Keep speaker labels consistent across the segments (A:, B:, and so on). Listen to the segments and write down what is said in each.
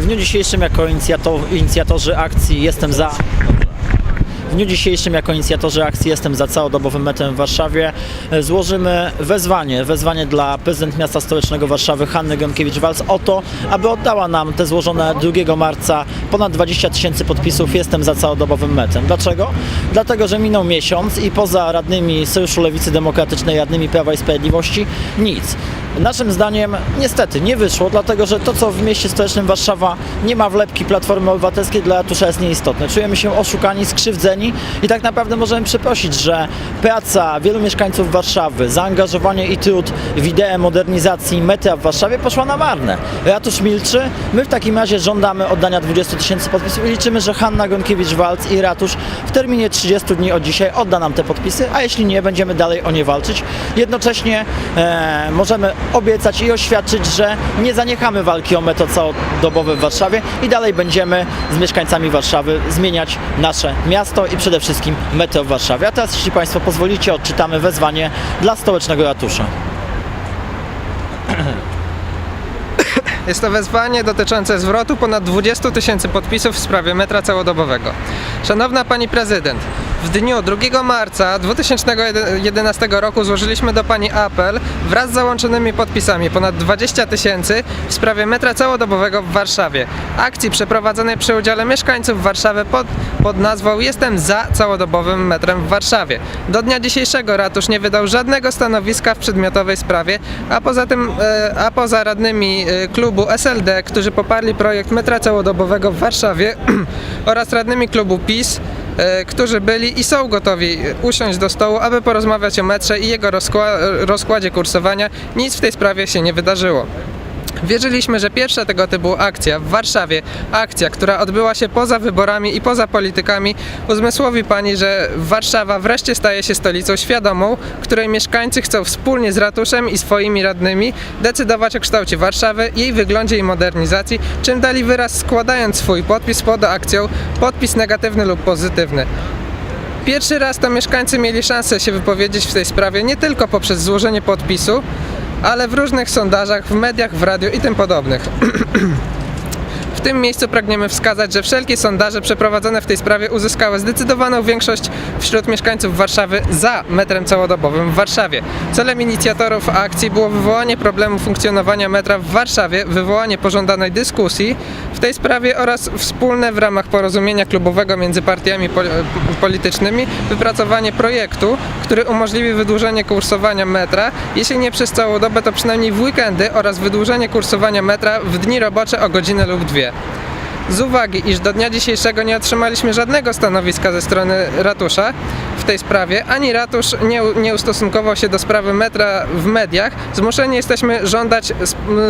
A: W dniu dzisiejszym jako inicjato, inicjatorzy akcji Jestem za w dniu dzisiejszym jako inicjatorzy akcji Jestem za całodobowym metrem w Warszawie e, złożymy wezwanie, wezwanie dla prezydent miasta stołecznego Warszawy Hanny Gronkiewicz-Walc o to, aby oddała nam te złożone 2 marca ponad 20 tysięcy podpisów Jestem za całodobowym metrem. Dlaczego? Dlatego, że minął miesiąc i poza radnymi Sojuszu Lewicy Demokratycznej, radnymi Prawa i Sprawiedliwości nic. Naszym zdaniem niestety nie wyszło, dlatego że to, co w mieście stołecznym Warszawa nie ma wlepki Platformy Obywatelskiej dla ratusza jest nieistotne. Czujemy się oszukani, skrzywdzeni i tak naprawdę możemy przeprosić, że praca wielu mieszkańców Warszawy, zaangażowanie i trud w ideę modernizacji metra w Warszawie poszła na marne. Ratusz milczy, my w takim razie żądamy oddania 20 tysięcy podpisów i liczymy, że Hanna Gronkiewicz-Walc i ratusz w terminie 30 dni od dzisiaj odda nam te podpisy, a jeśli nie, będziemy dalej o nie walczyć. Jednocześnie e, możemy obiecać i oświadczyć, że nie zaniechamy walki o metro całodobowe w Warszawie i dalej będziemy z mieszkańcami Warszawy zmieniać nasze miasto i przede wszystkim metro w Warszawie. A teraz, jeśli Państwo pozwolicie, odczytamy wezwanie dla stołecznego ratusza.
B: Jest to wezwanie dotyczące zwrotu ponad 20 tysięcy podpisów w sprawie metra całodobowego. Szanowna Pani Prezydent, w dniu 2 marca 2011 roku złożyliśmy do Pani apel wraz z załączonymi podpisami ponad 20 tysięcy w sprawie metra całodobowego w Warszawie. Akcji przeprowadzonej przy udziale mieszkańców Warszawy pod, pod nazwą Jestem za całodobowym metrem w Warszawie. Do dnia dzisiejszego ratusz nie wydał żadnego stanowiska w przedmiotowej sprawie, a poza tym, e, a poza radnymi e, klubu SLD, którzy poparli projekt metra całodobowego w Warszawie oraz radnymi klubu PiS, którzy byli i są gotowi usiąść do stołu, aby porozmawiać o metrze i jego rozkła- rozkładzie kursowania, nic w tej sprawie się nie wydarzyło. Wierzyliśmy, że pierwsza tego typu akcja w Warszawie, akcja, która odbyła się poza wyborami i poza politykami, uzmysłowi Pani, że Warszawa wreszcie staje się stolicą świadomą, której mieszkańcy chcą wspólnie z ratuszem i swoimi radnymi decydować o kształcie Warszawy, jej wyglądzie i modernizacji, czym dali wyraz składając swój podpis pod akcją, podpis negatywny lub pozytywny. Pierwszy raz to mieszkańcy mieli szansę się wypowiedzieć w tej sprawie nie tylko poprzez złożenie podpisu, ale w różnych sondażach, w mediach, w radiu i tym podobnych. W tym miejscu pragniemy wskazać, że wszelkie sondaże przeprowadzone w tej sprawie uzyskały zdecydowaną większość wśród mieszkańców Warszawy za metrem całodobowym w Warszawie. Celem inicjatorów akcji było wywołanie problemu funkcjonowania metra w Warszawie, wywołanie pożądanej dyskusji w tej sprawie oraz wspólne w ramach porozumienia klubowego między partiami pol- politycznymi wypracowanie projektu, który umożliwi wydłużenie kursowania metra, jeśli nie przez całą dobę, to przynajmniej w weekendy oraz wydłużenie kursowania metra w dni robocze o godzinę lub dwie. Z uwagi, iż do dnia dzisiejszego nie otrzymaliśmy żadnego stanowiska ze strony ratusza w tej sprawie, ani ratusz nie, nie ustosunkował się do sprawy metra w mediach, zmuszeni jesteśmy żądać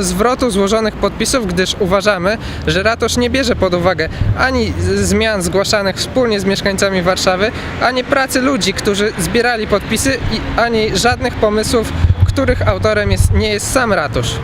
B: zwrotu złożonych podpisów, gdyż uważamy, że ratusz nie bierze pod uwagę ani zmian zgłaszanych wspólnie z mieszkańcami Warszawy, ani pracy ludzi, którzy zbierali podpisy, ani żadnych pomysłów, których autorem jest, nie jest sam ratusz.